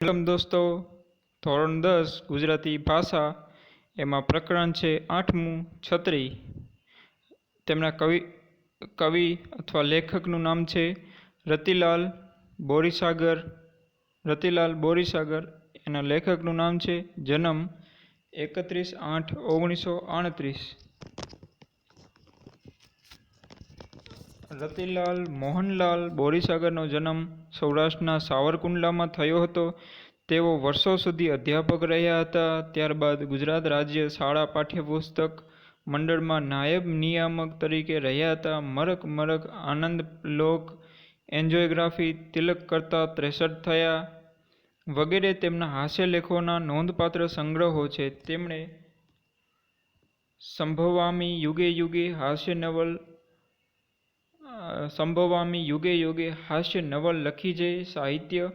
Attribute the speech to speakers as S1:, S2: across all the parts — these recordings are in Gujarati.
S1: વેલકમ દોસ્તો, ધોરણ દસ, ગુજરાતી ભાષા, એમાં પ્રકરણ છે આઠમું, છત્રી. તેમના કવિ કવિ અથવા લેખકનું નામ છે રતિલાલ બોરીસાગર. રતિલાલ બોરીસાગર, એના લેખકનું નામ છે જન્મ એકત્રીસ આઠ ઓગણીસો આડત્રીસ. રતિલાલ મોહનલાલ, બોરીસાગરનો જન્મ સૌરાષ્ટ્રના સાવરકુંડલામાં થયો હતો. તેઓ વર્ષો સુધી અધ્યાપક રહ્યા હતા. ત્યારબાદ ગુજરાત રાજ્ય શાળા પાઠ્યપુસ્તક મંડળમાં નાયબ નિયામક તરીકે રહ્યા હતા. મરક મરક આનંદ લોક એન્જોયગ્રાફી તિલક કરતા ત્રેસઠ થયા. વગેરે તેમના હાસ્યલેખોના નોંધપાત્ર સંગ્રહો છે. તેમણે સંભવામી યુગે યુગે હાસ્ય નવલ સંભવામી યુગે યુગે હાસ્ય નવલ લખી છે સાહિત્ય,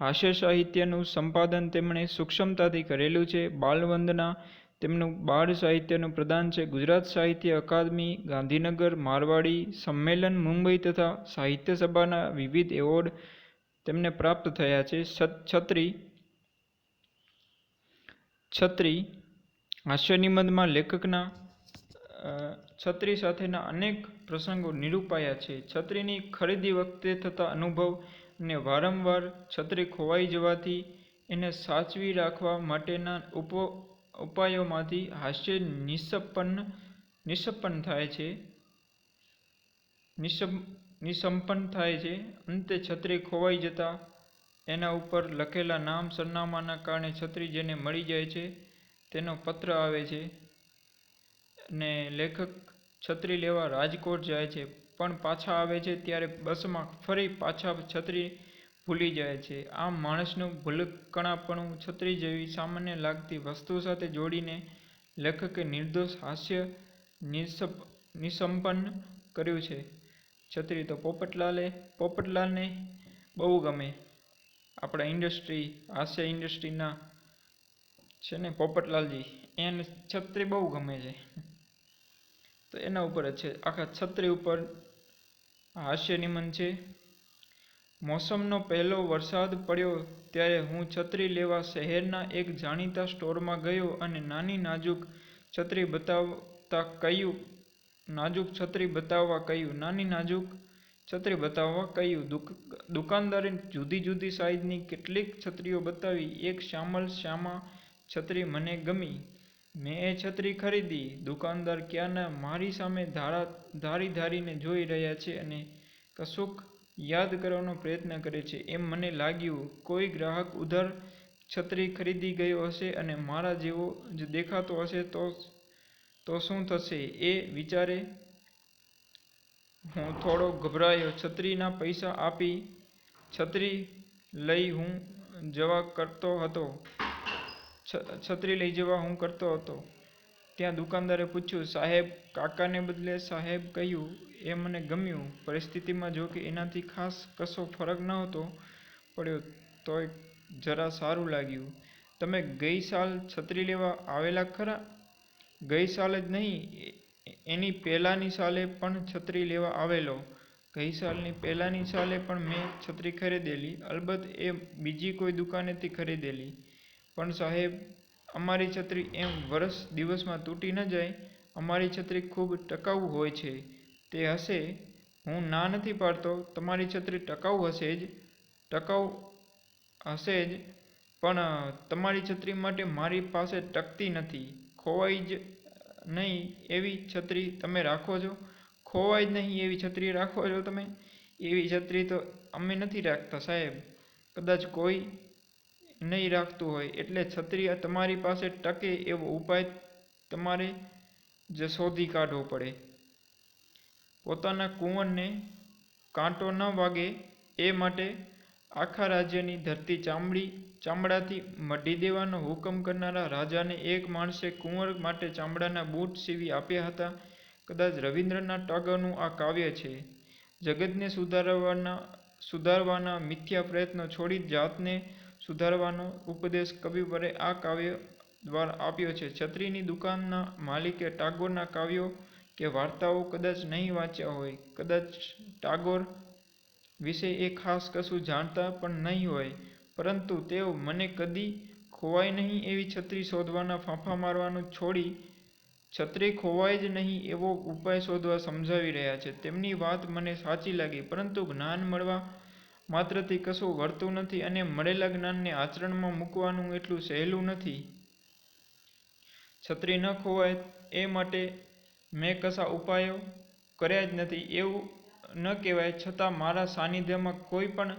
S1: હાસ્ય સાહિત્યનું સંપાદન તેમણે સૂક્ષ્મતાથી કરેલું છે. બાલવંદના તેમનું બાળ સાહિત્યનું પ્રદાન છે. ગુજરાત સાહિત્ય અકાદમી, ગાંધીનગર, મારવાડી સંમેલન, મુંબઈ તથા સાહિત્ય સભાના વિવિધ એવોર્ડ તેમને પ્રાપ્ત થયા છે. છત્રી છત્રી હાસ્યનિબંધમાં લેખકના છત્રી સાથેના અનેક પ્રસંગો નિરૂપાયા છે. છત્રીની ખરીદી વખતે થતા અનુભવ અને વારંવાર છત્રી ખોવાઈ જવાથી એને સાચવી રાખવા માટેના ઉપ, ઉપાયોમાંથી હાસ્ય નિષ્પન્ન નિષ્પન્ન થાય છે. નિસંપન્ન થાય છે. અંતે છત્રી ખોવાઈ જતા એના ઉપર લખેલા નામ સરનામાના કારણે છત્રી જેને મળી જાય છે, તેનો પત્ર આવે છે. અને લેખક છત્રી લેવા રાજકોટ જાય છે. પણ પાછા આવે છે ત્યારે બસમાં ફરી પાછા છત્રી ભૂલી જાય છે. આમ માણસનું ભૂલકણાપણું છત્રી જેવી સામાન્ય લાગતી વસ્તુ સાથે જોડીને લેખકે નિર્દોષ હાસ્ય નિસંપન્ન કર્યું છે. છત્રી તો પોપટલાલે, પોપટલાલને બહુ ગમે. આપણા ઇન્ડસ્ટ્રી, હાસ્ય ઇન્ડસ્ટ્રીના છે ને પોપટલાલજી, એને છત્રી બહુ ગમે છે. તો એના ઉપર જ છે. આખા છત્રી ઉપર હાસ્ય નિમન છે. મોસમનો પહેલો વરસાદ પડ્યો ત્યારે હું છત્રી લેવા શહેરના એક જાણીતા સ્ટોરમાં ગયો અને નાની નાજુક છત્રી બતાવતા કહ્યું, નાજુક છત્રી બતાવવા કહ્યું, નાની નાજુક છત્રી બતાવવા કહ્યું. દુકાનદારે જુદી જુદી સાઈઝની કેટલીક છત્રીઓ બતાવી. એક શ્યામલ શ્યામા છત્રી મને ગમી. મેં એ છત્રી ખરીદી. દુકાનદાર ક્યાંના મારી સામે ધારા ધારી ધારીને જોઈ રહ્યા છે અને કશુંક યાદ કરવાનો પ્રયત્ન કરે છે. એમ મને લાગ્યું, કોઈ ગ્રાહક ઉધાર છત્રી ખરીદી ગયો હશે અને મારા જેવો જ દેખાતો હશે તો તો શું થશે? એ વિચારે હું થોડો ગભરાયો. છત્રીના પૈસા આપી છત્રી લઈ હું જવા કરતો હતો. છત્રી લઈ જવા હું કરતો હતો. ત્યાં દુકાનદારે પૂછ્યું, સાહેબ, કાકાને બદલે સાહેબ કહ્યું, એ મને ગમ્યું. પરિસ્થિતિમાં જો કે એનાથી ખાસ કશો ફરક નહોતો પડ્યો, તોય જરા સારું લાગ્યું. તમે ગઈ સાલ છત્રી લેવા આવેલા ખરા? ગઈ સાલ જ નહીં, એની પહેલાંની સાલે પણ છત્રી લેવા આવેલો. ગઈ સાલની પહેલાંની સાલે પણ મેં છત્રી ખરીદેલી. અલબત્ત એ બીજી કોઈ દુકાનેથી ખરીદેલી. પણ સાહેબ, અમારી છત્રી એમ વરસ દિવસમાં તૂટી ન જાય. અમારી છત્રી ખૂબ ટકાઉ હોય છે. તે હશે? હું ના નથી પાડતો. તમારી છત્રી ટકાઉ હશે જ. ટકાઉ હશે જ. પણ તમારી છત્રી માટે મારી પાસે ટકતી નથી. ખોવાઈ જ નહીં એવી છત્રી તમે રાખો છો? ખોવાય જ નહીં એવી છત્રી રાખો છો તમે? એવી છત્રી તો અમે નથી રાખતા સાહેબ. કદાચ કોઈ નહીં રાખતું હોય. એટલે છત્રી તમારી પાસે ટકે એવો ઉપાય તમારે જ શોધી કાઢવો પડે. પોતાના કુંવરને કાંટો ન વાગે એ માટે આખા રાજ્યની ધરતી ચામડી, ચામડાથી મઢી દેવાનો હુકમ કરનારા રાજાને એક માણસે કુંવર માટે ચામડાના બૂટ સીવી આપ્યા હતા. કદાચ રવિન્દ્રનાથ ટાગોરનું આ કાવ્ય છે. જગતને સુધારવાના સુધારવાના મિથ્યા પ્રયત્નો છોડી જાતને સુધારવાનો ઉપદેશ કવિવરે આ કાવ્ય દ્વારા આપ્યો છે. છત્રીની દુકાનના માલિકે ટાગોરના કાવ્યો કે વાર્તાઓ કદાચ નહીં વાંચ્યા હોય, કદાચ ટાગોર વિશે એ ખાસ કશું જાણતા પણ નહીં હોય, પરંતુ તેઓ મને કદી ખોવાય નહીં એવી છત્રી શોધવાના ફાંફા મારવાનું છોડી છત્રી ખોવાય જ નહીં એવો ઉપાય શોધવા સમજાવી રહ્યા છે. તેમની વાત મને સાચી લાગી, પરંતુ જ્ઞાન મળવા માત્રથી કશું વળતું નથી અને મળેલા જ્ઞાનને આચરણમાં મૂકવાનું એટલું સહેલું નથી. છત્રી ન ખોવાય એ માટે મેં કશા ઉપાયો કર્યા જ નથી. એવું ન કહેવાય, છતાં મારા સાનિધ્યમાં કોઈ પણ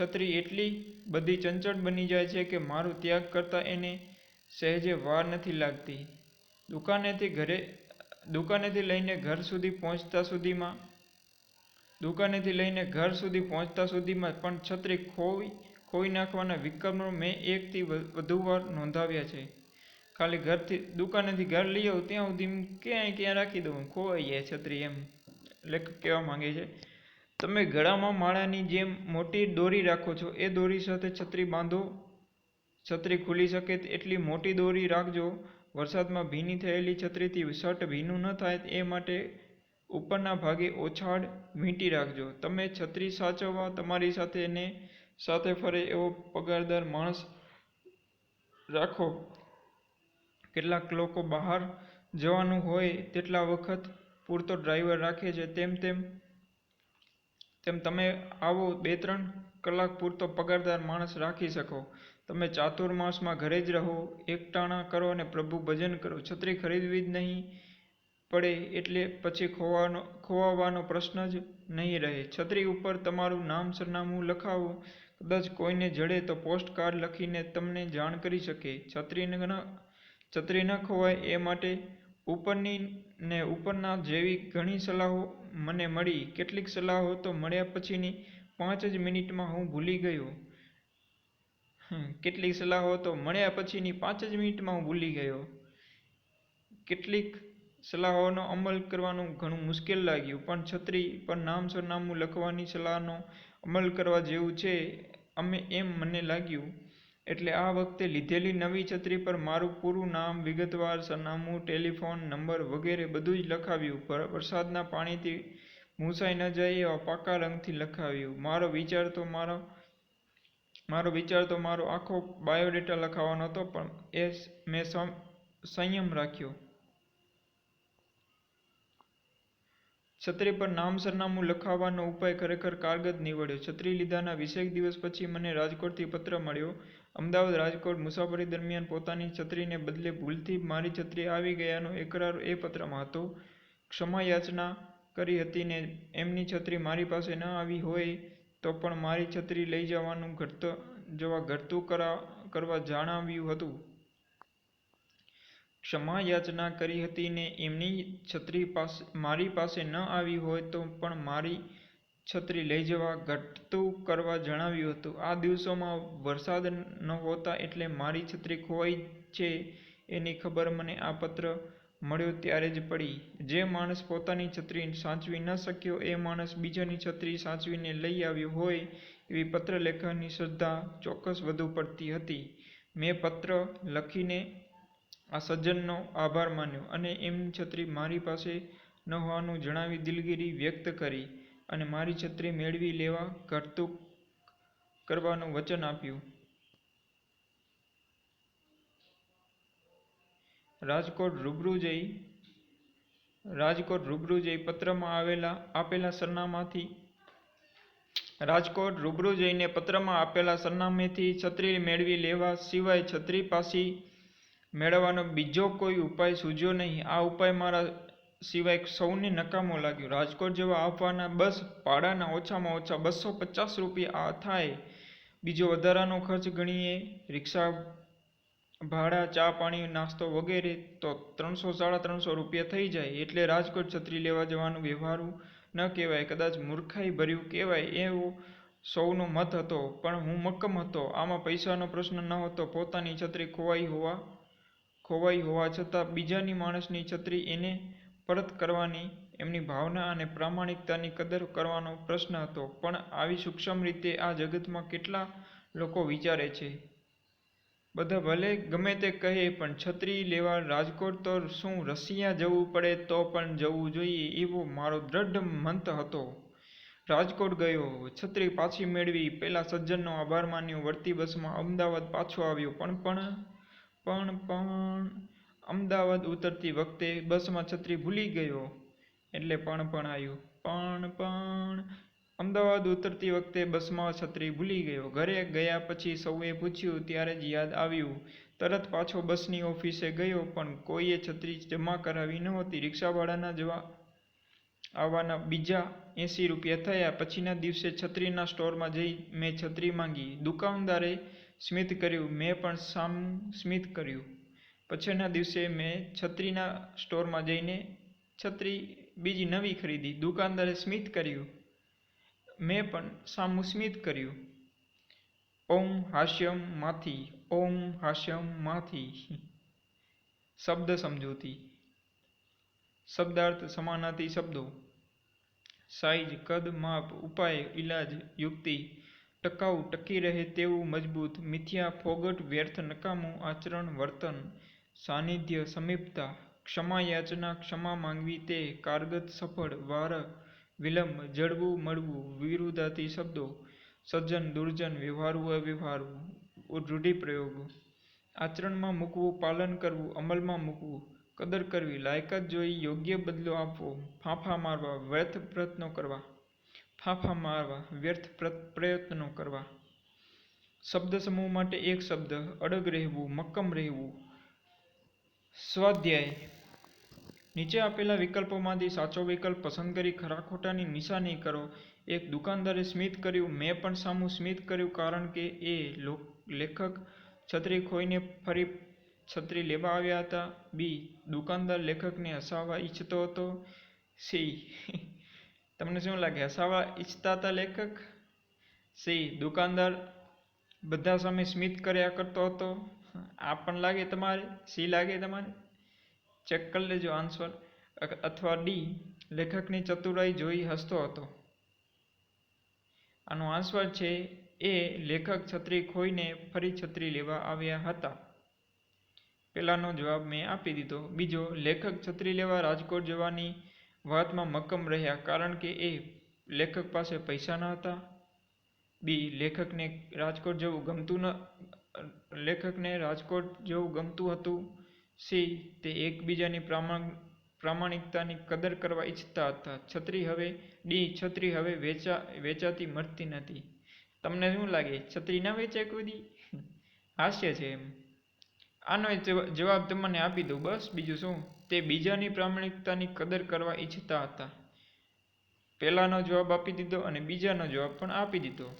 S1: છત્રી એટલી બધી ચંચળ બની જાય છે કે મારું ત્યાગ કરતાં એને સહેજે વાર નથી લાગતી. દુકાનેથી ઘરે, દુકાનેથી લઈને ઘર સુધી પહોંચતા સુધીમાં દુકાનેથી લઈને ઘર સુધી પહોંચતા સુધીમાં પણ છત્રી ખોઈ ખોઈ નાખવાના વિક્રમો મેં એકથી વધુ વાર નોંધાવ્યા છે. ખાલી ઘરથી, દુકાનેથી ઘર લઈ આવું ત્યાં સુધી ક્યાંય ક્યાં રાખી દઉં, ખોવાઈ જાય છત્રી એમ. લેખક કહેવા માંગે છે, તમે ગળામાં માળાની જેમ મોટી દોરી રાખો છો, એ દોરી સાથે છત્રી બાંધો. છત્રી ખુલી શકે એટલી મોટી દોરી રાખજો. વરસાદમાં ભીની થયેલી છત્રીથી શર્ટ ભીનું ન થાય, એ માટે ઉપરના ભાગે ઓછાડ વીંટી રાખજો. તમે છત્રી સાચવવા તમારી સાથે ને સાથે ફરે એવો પગારદાર માણસ રાખો. કેટલાક લોકો બહાર જવાનું હોય તેટલા વખત પૂરતો ડ્રાઈવર રાખે છે. તેમ તેમ તેમ તમે આવો બે ત્રણ કલાક પૂરતો પગારદાર માણસ રાખી શકો. તમે ચાતુર્માસમાં ઘરે જ રહો એકટાણા કરો અને પ્રભુ ભજન કરો. છત્રી ખરીદવી જ નહીં પડે એટલે પછી ખોવાનો, ખોવાવાનો પ્રશ્ન જ નહીં રહે. છત્રી ઉપર તમારું નામ સરનામું લખાવો. કદાચ કોઈને જડે તો પોસ્ટ કાર્ડ લખીને તમને જાણ કરી શકે. છત્રી ન છત્રી ન ખોવાય એ માટે ઉપરની ને ઉપરના જેવી ઘણી સલાહો મને મળી. કેટલીક સલાહો તો મળ્યા પછીની પાંચ જ મિનિટમાં હું ભૂલી ગયો. કેટલીક સલાહો તો મળ્યા પછીની પાંચ જ મિનિટમાં હું ભૂલી ગયો. કેટલીક સલાહોનો અમલ કરવાનું ઘણું મુશ્કેલ લાગ્યું, પણ છત્રી પર નામ સરનામું લખવાની સલાહનો અમલ કરવા જેવું છે અમે એમ મને લાગ્યું. એટલે આ વખતે લીધેલી નવી છત્રી પર મારું પૂરું નામ, વિગતવાર સરનામું, ટેલિફોન નંબર વગેરે બધું જ લખાવ્યું. વરસાદના પાણીથી મૂંસાઈ ન જાય એવા પાકા રંગથી લખાવ્યું. મારો વિચાર તો મારો મારો વિચાર તો મારો આખો બાયોડેટા લખાવવાનો હતો, પણ એ મેં સંયમ રાખ્યો. છત્રી પર નામ સરનામું લખાવવાનો ઉપાય ખરેખર કારગત નીવડ્યો. છત્રી લીધાના વીસેક દિવસ પછી મને રાજકોટથી પત્ર મળ્યો. અમદાવાદ રાજકોટ મુસાફરી દરમિયાન પોતાની છત્રીને બદલે ભૂલથી મારી છત્રી આવી ગયાનો એકરાર એ પત્રમાં હતો. ક્ષમા યાચના કરી હતી ને એમની છત્રી મારી પાસે ન આવી હોય તો પણ મારી છત્રી લઈ જવાનું ઘટત જવા ઘટતું કરા, કરવા જણાવ્યું હતું. ક્ષમા યાચના કરી હતી ને એમની છત્રી પાસે, મારી પાસે ન આવી હોય તો પણ મારી છત્રી લઈ જવા ઘટતું કરવા જણાવ્યું હતું. આ દિવસોમાં વરસાદ ન હોતા એટલે મારી છત્રી ખોવાઈ છે એની ખબર મને આ પત્ર મળ્યો ત્યારે જ પડી. જે માણસ પોતાની છત્રી સાચવી ન શક્યો, એ માણસ બીજાની છત્રી સાચવીને લઈ આવ્યો હોય એવી પત્ર લેખનની શ્રદ્ધા ચોક્કસ વધુ પડતી હતી. મેં પત્ર લખીને આ સજ્જનનો આભાર માન્યો અને એમની છત્રી મારી પાસે ન હોવાનું જણાવી દિલગીરી વ્યક્ત કરી અને મારી છત્રી મેળવી લેવા ઘટતું કરવાનું વચન આપ્યું. રાજકોટ રૂબરૂ જઈ, રાજકોટ રૂબરૂ જઈ પત્રમાં આવેલા, આપેલા સરનામાથી, રાજકોટ રૂબરૂ જઈને પત્રમાં આપેલા સરનામેથી છત્રી મેળવી લેવા સિવાય છત્રી પાછી મેળવવાનો બીજો કોઈ ઉપાય સૂજ્યો નહીં. આ ઉપાય મારા સિવાય સૌને નકામો લાગ્યો. રાજકોટ જેવા આવવાના બસ ભાડાના ઓછામાં ઓછા બસો પચાસ રૂપિયા આ થાય. બીજો વધારાનો ખર્ચ ગણીએ. રિક્ષા, ભાડા, ચા પાણી, નાસ્તો વગેરે તો ત્રણસો સાડા ત્રણસો રૂપિયા થઈ જાય. એટલે રાજકોટ છત્રી લેવા જવાનું વ્યવહારું ન કહેવાય. કદાચ મૂર્ખાઈ ભર્યું કહેવાય એવો સૌનો મત હતો. પણ હું મક્કમ હતો. આમાં પૈસાનો પ્રશ્ન ન હતો. પોતાની છત્રી ખોવાઈ હોવા ખોવાઈ હોવા છતાં બીજાની માણસની છત્રી એને પરત કરવાની એમની ભાવના અને પ્રામાણિકતાની કદર કરવાનો પ્રશ્ન હતો. પણ આવી સૂક્ષ્મ રીતે આ જગતમાં કેટલા લોકો વિચારે છે? બધા ભલે ગમે તે કહે, પણ છત્રી લેવા રાજકોટ તો શું રશિયા જવું પડે તો પણ જવું જોઈએ એવો મારો દ્રઢ મંત હતો. રાજકોટ ગયો, છત્રી પાછી મેળવી, પહેલાં સજ્જનનો આભાર માન્યો, વળતી બસમાં અમદાવાદ પાછો આવ્યો, પણ પણ પણ પણ, અમદાવાદ ઉતરતી વખતે બસમાં છત્રી ભૂલી ગયો. એટલે પણ પણ આવ્યું પણ પણ, અમદાવાદ ઉતરતી વખતે બસમાં છત્રી ભૂલી ગયો. ઘરે ગયા પછી સૌએ પૂછ્યું, ત્યારે જ યાદ આવ્યું. તરત પાછો બસની ઓફિસે ગયો, પણ કોઈએ છત્રી જમા કરાવી નહોતી રિક્ષાવાળાના જવા આવવાના બીજા એંસી રૂપિયા થયા. પછીના દિવસે છત્રીના સ્ટોરમાં જઈ મેં છત્રી માંગી. દુકાનદારે સ્મિત કર્યું, મેં પણ સામ સ્મિત કર્યું. પછીના દિવસે મેં છત્રીના સ્ટોરમાં જઈને છત્રી બીજી નવી ખરીદી, દુકાનદારે સ્મિત કર્યું. મેં પણ સામુ સ્મિત કર્યું. ઓમ હાસ્યમ માથી, ઓમ હાસ્યમ માથી. શબ્દ સમજૂતી. શબ્દાર્થ સમાનાર્થી શબ્દો. સાઈઝ, કદ, માપ, ઉપાય ઇલાજ યુક્તિ ટકાઉ ટકી રહે તેવું મજબૂત, મિથ્યા, ફોગટ, વ્યર્થ, નકામું આચરણ, વર્તન, સાનિધ્ય, સમીપતા ક્ષમા યાચના ક્ષમા માંગવી તે, કારગત, સફળ, વાર, વિલંબ, જડવું, મળવું, વિરુદ્ધાતી શબ્દો, સજ્જન, દુર્જન, વ્યવહારુ અવ્યવહારવું રૂઢિપ્રયોગ આચરણમાં મૂકવું, પાલન કરવું, અમલમાં મૂકવું, કદર કરવી, લાયકાત જોઈ યોગ્ય બદલો આપવો, ફાંફા મારવા, વ્યર્થ પ્રયત્નો કરવા. ફાંફા મારવા વ્યર્થ પ્રયત્નો કરવા. શબ્દ સમૂહ માટે એક શબ્દ, અડગ રહેવું, મક્કમ રહેવું. સ્વાધ્યાય. નીચે આપેલા વિકલ્પોમાંથી સાચો વિકલ્પ પસંદ કરી ખરા ખોટાની નિશાની કરો. એક દુકાનદારે સ્મિત કર્યું, મેં પણ સામું સ્મિત કર્યું કારણ કે એ લેખક છત્રી ખોઈને ફરી છત્રી લેવા આવ્યા હતા. બી, દુકાનદાર લેખકને હસાવવા ઈચ્છતો હતો. સી તમને શું લાગે? હસાવા ઈચ્છતા હતા લેખક? સી, દુકાનદાર. બધા સામે સ્મિત કર્યા કરતો હતો. આ પણ લાગે તમારે? સી લાગે તમારે? ચેક કરી લેજો આન્સર અથવા ડી, લેખકની ચતુરાઈ જોઈ હસતો હતો. આનો આન્સર છે એ, લેખક છત્રી ખોઈને ફરી છત્રી લેવા આવ્યા હતા. પહેલાનો જવાબ મેં આપી દીધો. બીજો, લેખક છત્રી લેવા રાજકોટ જવાની વાતમાં મક્કમ રહ્યા કારણ કે એ લેખક પાસે પૈસા ન હતા. બી, લેખકને રાજકોટ જવું ગમતું ન, લેખકને રાજકોટ જવું ગમતું હતું. સી, તે એકબીજાની પ્રામાણિકતાની કદર કરવા ઈચ્છતા હતા. છત્રી હવે, ડી, છત્રી હવે વેચા, વેચાતી મળતી નથી. તમને શું લાગે? છત્રી ના વેચાય કોઈ દી? હાસ્ય છે એમ. આનો જવાબ તમને આપી દઉં, બસ. બીજું શું? તે બીજાની પ્રામાણિકતાની કદર કરવા ઈચ્છતા હતા. પહેલાનો જવાબ આપી દીધો અને બીજાનો જવાબ પણ આપી દીધો.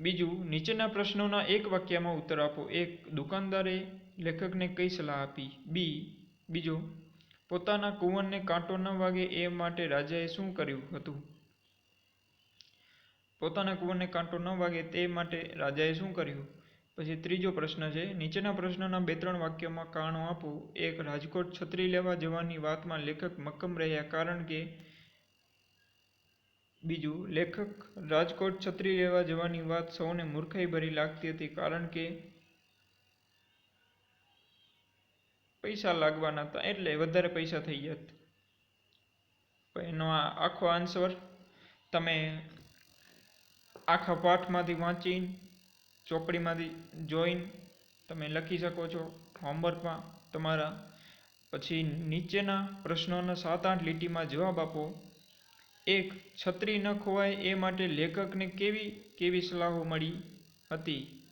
S1: બીજું, નીચેના પ્રશ્નોના એક વાક્યમાં ઉત્તર આપો. એક, દુકાનદારે લેખકને કઈ સલાહ આપી? બી, બીજો, પોતાના કુંવરને કાંટો ન વાગે એ માટે રાજાએ શું કર્યું હતું? પોતાના કુંવરને કાંટો ન વાગે તે માટે રાજાએ શું કર્યું? પછી ત્રીજો પ્રશ્ન છે, નીચેના પ્રશ્નના બે ત્રણ વાક્યોમાં કારણો આપો. એક, રાજકોટ છત્રી લેવા જવાની વાતમાં લેખક મક્કમ રહ્યા કારણ કે બીજું, લેખક રાજકોટ છત્રી લેવા જવાની વાત સૌને મૂર્ખાઈ ભરી લાગતી હતી કારણ કે પૈસા લાગવાના હતા એટલે વધારે પૈસા થઈ ગયા એનો આ આખો આન્સર તમે આખા પાઠમાંથી વાંચી ચોપડીમાંથી જોઈને તમે લખી શકો છો હોમવર્કમાં તમારા. પછી નીચેના પ્રશ્નોના સાત આઠ લીટીમાં જવાબ આપો. એક, છત્રી ન ખોવાય એ માટે લેખકને કેવી કેવી સલાહો મળી હતી?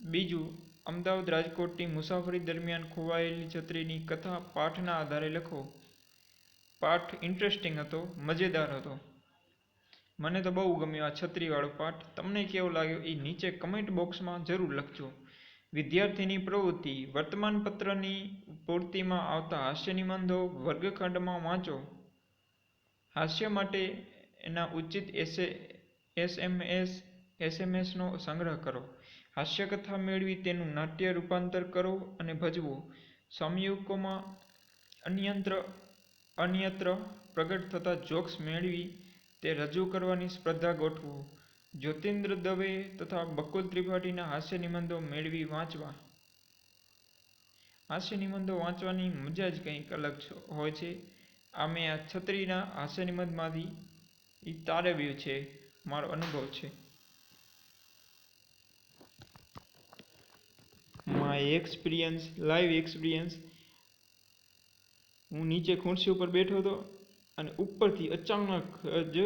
S1: બીજું, અમદાવાદ રાજકોટની મુસાફરી દરમિયાન ખોવાયેલી છત્રીની કથા પાઠના આધારે લખો. પાઠ ઇન્ટરેસ્ટિંગ હતો, મજેદાર હતો. મને તો બહુ ગમ્યો આ છત્રીવાળો પાઠ. તમને કેવો લાગ્યો એ નીચે કમેન્ટ બોક્સમાં જરૂર લખજો. વિદ્યાર્થીની પ્રવૃત્તિ વર્તમાનપત્રની પૂર્તિમાં આવતા હાસ્ય નિબંધો વર્ગખંડમાં વાંચો. હાસ્ય માટે એના ઉચિત એસે, એસએમએસ, એસએમએસનો સંગ્રહ કરો. હાસ્યકથા મેળવી તેનું નાટ્ય રૂપાંતર કરો અને ભજવો. સમયુકોમાં અન્યત્ર અન્યત્ર પ્રગટ થતા જોક્સ મેળવી તે રજૂ કરવાની સ્પર્ધા ગોઠવો. જ્યોતિન્દ્ર દવે તથા બકુલ ત્રિપાઠીના હાસ્ય નિબંધો મેળવી વાંચવા. હાસ્ય નિબંધો વાંચવાની મજા જ કંઈક અલગ હોય છે. આ મેં આ છત્રીના હાસ્ય નિબંધમાંથી એ તારવ્યું છે, મારો અનુભવ છે. માય એક્સપિરિયન્સ લાઈવ એક્સપિરિયન્સ હું નીચે ખુરશી ઉપર બેઠો હતો. અને ઉપરથી અચાનક જ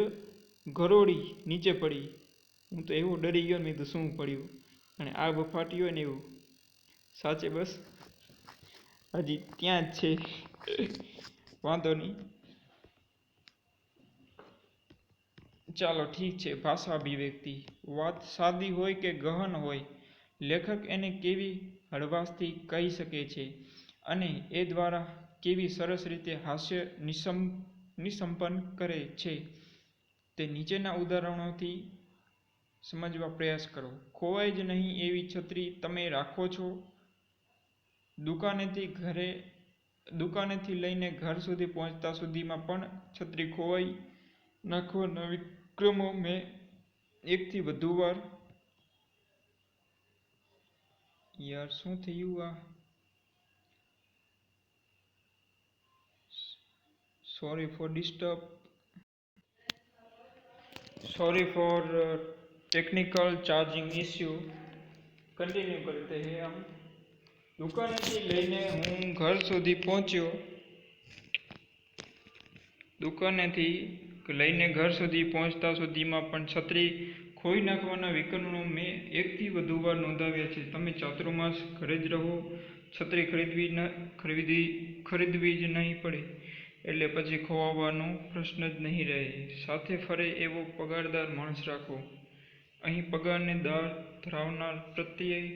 S1: ગરોળી નીચે પડી. હું તો એવો ડરી ગયો ને તો શું પડ્યું? અને આગ ફાટી હોય ને એવું. સાચે બસ. હજી ત્યાં જ છે. વાંધો નહીં. ચાલો ઠીક છે ભાષા અભિવ્યક્તિ વાત સાદી હોય કે ગહન હોય, લેખક એને કેવી હળવાશથી કહી શકે છે અને એ દ્વારા કેવી સરસ રીતે હાસ્ય નિસમ નિસંપન્ન કરે છે. તે નીચેના ઉદાહરણોથી સમજવા પ્રયાસ કરો. ખોવાય જ નહીં એવી છત્રી તમે રાખો છો. દુકાનેથી ઘરે, દુકાનેથી લઈને ઘર સુધી પહોંચતા સુધીમાં પણ છત્રી ખોવાઈ નાખવાના વિક્રમો મેં એકથી વધુ વાર. યાર, શું થયું આ? sorry for disturb sorry for technical charging issue continue કરતે હે હમ દુકાનેથી લઈને હું ઘર સુધી પહોંચ્યો દુકાનેથી લઈને ઘર સુધી પહોંચતા સુધીમાં પણ છત્રી ખોઈ નાખવાના વિકલ્પો મેં એકથી વધુ વાર નોંધાવ્યા છે તમે ચાતુર્માસ ઘરે જ રહો છત્રી ખરીદવી ન ખરીદી ખરીદવી જ નહીં પડે એટલે પછી ખોવાવાનો પ્રશ્ન જ નહીં રહે. સાથે ફરે એવો પગારદાર માણસ રાખો. અહીં પગારને દાર ધરાવનાર પ્રત્યય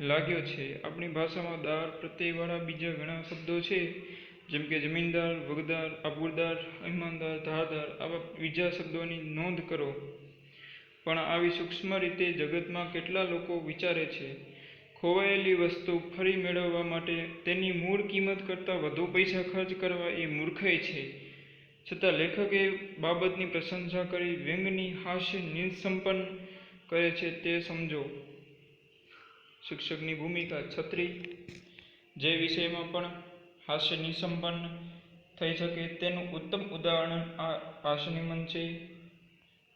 S1: લાગ્યો છે. આપણી ભાષામાં દાર પ્રત્યયવાળા બીજા ઘણા શબ્દો છે, જેમ કે જમીનદાર, વગદાર, આબુરદાર, ઈમાનદાર, ધારદાર આવા બીજા શબ્દોની નોંધ કરો. પણ આવી સૂક્ષ્મ રીતે જગતમાં કેટલા લોકો વિચારે છે? ખોવાયેલી વસ્તુ ફરી મેળવવા માટે તેની મૂળ કિંમત કરતાં વધુ પૈસા ખર્ચ કરવા એ મૂર્ખાઈ છે. છતાં લેખકે બાબતની પ્રશંસા કરી વ્યંગની હાસ્ય નિસંપન્ન કરે છે તે સમજો. શિક્ષકની ભૂમિકા છત્રી. જે વિષયમાં પણ હાસ્ય નિસંપન્ન થઈ શકે તેનું ઉત્તમ ઉદાહરણ આ હાસ્યનિમન છે.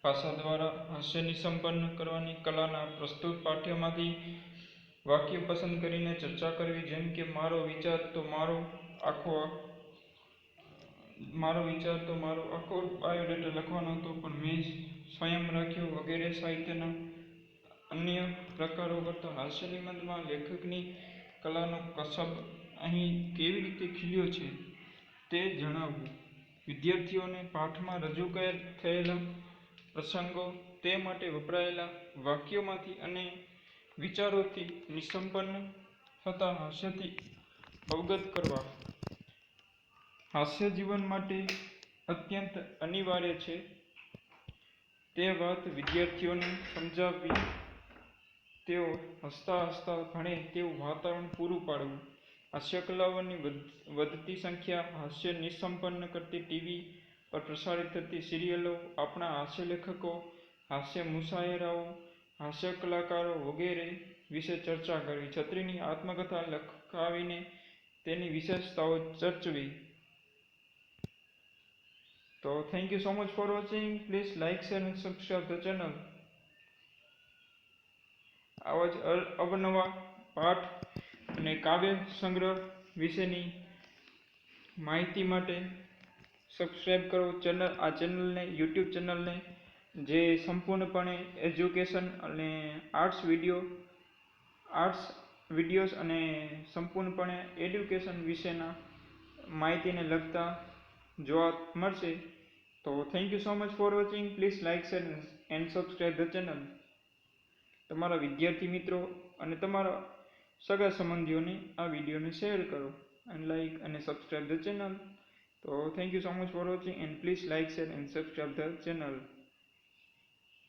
S1: ભાષા દ્વારા હાસ્ય નિસંપન્ન કરવાની કલાના પ્રસ્તુત પાઠ્યમાંથી વાક્ય પસંદ કરીને ચર્ચા કરવી, જેમ કે, મારો વિચાર તો મારો આખો મારો વિચાર તો મારો આખો બાયોડેટા લખવાનો હતો, પણ મેં સ્વયં રાખ્યો. વગેરે સાહિત્યના અન્ય પ્રકારો કરતાં હાસ્ય નિબંધમાં લેખકની કલાનો કસબ અહીં કેવી રીતે ખીલ્યો છે તે જણાવવું વિદ્યાર્થીઓને પાઠમાં રજૂ થયેલા પ્રસંગો તે માટે વપરાયેલા વાક્યોમાંથી અને વિચારોથી નિસંપન્ન થતા હાસ્યથી અવગત કરવા. હાસ્ય જીવન માટે અત્યંત અનિવાર્ય છે. તે વાત વિદ્યાર્થીઓને સમજાવવી, તેઓ હસતા હસતા ભણે તેવું વાતાવરણ પૂરું પાડવું. હાસ્ય કલાઓની વધતી સંખ્યા હાસ્ય નિસંપન્ન કરતી ટીવી પર પ્રસારિત થતી સિરિયલો, આપણા હાસ્ય લેખકો, હાસ્ય મુશાયરાઓ હાસ્ય કલાકારો વગેરે વિશે ચર્ચા કરવી છત્રીની આત્મકથા લખાવીને તેની વિશેષતાઓ ચર્ચવી. તો thank you so much for watching please like share and subscribe the channel આવા જ અવનવા પાઠ અને કાવ્ય સંગ્રહ વિશેની માહિતી માટે સબસ્ક્રાઈબ કરો. ચેનલ, આ ચેનલને યુટ્યુબ ચેનલને જે સંપૂર્ણપણે એજ્યુકેશન અને આર્ટ્સ વીડિયો આર્ટ્સ વિડીયોઝ અને સંપૂર્ણપણે એડ્યુકેશન વિશેના માહિતીને લગતા જોવા મળશે. તો thank you so much for watching please like share and subscribe the channel તમારા વિદ્યાર્થી મિત્રો અને તમારા સગા સંબંધીઓને આ વિડીયોને શેર કરો એન્ડ લાઇક અને સબસ્ક્રાઈબ ધ ચેનલ તો thank you so much for watching and please like share and subscribe the channel